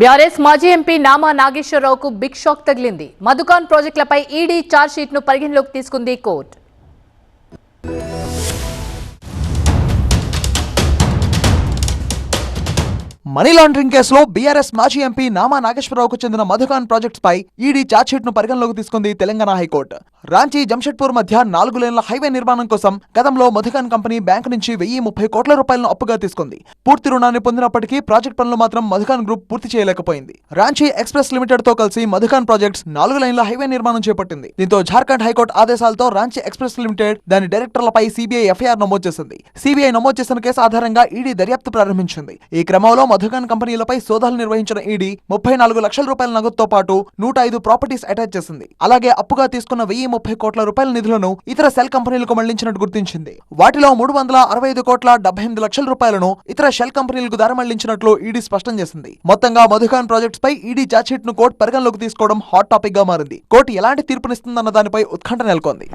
BRS మాజీ MP Nama నాగేశ్వరరావుకు big shock తగిలింది. మధుకాన్ ప్రాజెక్టులపై ఈడీ చార్జ్షీట్ను పరిగణలోకి తీసుకుంది కోర్టు. మనీ లాండరింగ్ కేసులో బీఆర్ఎస్ మాజీ ఎంపీ నామా నాగేశ్వరరావుకు చెందిన మధుకాన్ ప్రాజెక్ట్స్ పై ఈడీ ఛార్జ్షీట్ను పరిగణలోకి తీసుకుంది తెలంగాణ హైకోర్టు. రాంచీ జంషెడ్పూర్ మధ్య నాలుగు లేన్ల హైవే నిర్మాణం కోసం గతంలో మధుకాన్ కంపెనీ బ్యాంకు నుంచి వెయ్యి ముప్పై కోట్ల రూపాయలను అప్పుగా తీసుకుంది. పూర్తి రుణాన్ని పొందినప్పటికీ ప్రాజెక్ట్ పనులు మాత్రం మధుకాన్ గ్రూప్ పూర్తి చేయలేకపోయింది. రాంచీ ఎక్స్ప్రెస్ లిమిటెడ్తో కలిసి మధుకాన్ ప్రాజెక్ట్స్ నాలుగు లైన్ల హైవే నిర్మాణం చేపట్టింది. దీంతో జార్ఖండ్ హైకోర్టు ఆదేశాలతో రాంచీ ఎక్స్ప్రెస్ లిమిటెడ్ దాని డైరెక్టర్లపై సీబీఐ ఎఫ్ఐఆర్ నమోదు చేసింది. సిబిఐ నమోదు చేసిన కేసు ఆధారంగా ఈడీ దర్యాప్తు ప్రారంభించింది. ఈ క్రమంలో మధుకాన్ కంపెనీలపై సోదాలు నిర్వహించిన ఈడీ ముప్పై నాలుగు లక్షల రూపాయల నగదుతో పాటు నూట ఐదు ప్రాపర్టీస్ అటాచ్ చేసింది. అలాగే అప్పుగా తీసుకున్న వెయ్యి ముప్పై కోట్ల రూపాయల నిధులను ఇతర సెల్ కంపెనీలకు మళ్ళించినట్టు గుర్తించింది. వాటిలో మూడు వందల అరవై ఐదు కోట్ల డెబ్బై ఎనిమిది లక్షల రూపాయలను ఇతర షెల్ కంపెనీలకు దారి మళ్ళించినట్లు ఈడీ స్పష్టం చేసింది. మొత్తంగా మధుకాన్ ప్రాజెక్ట్స్ పై ఈడీ చార్జ్షీట్ను కోర్టు పరిగణలోకి తీసుకోవడం హాట్ టాపిక్గా మారింది. కోర్టు ఎలాంటి తీర్పునిస్తుందన్న దానిపై ఉత్కంఠ నెలకొంది.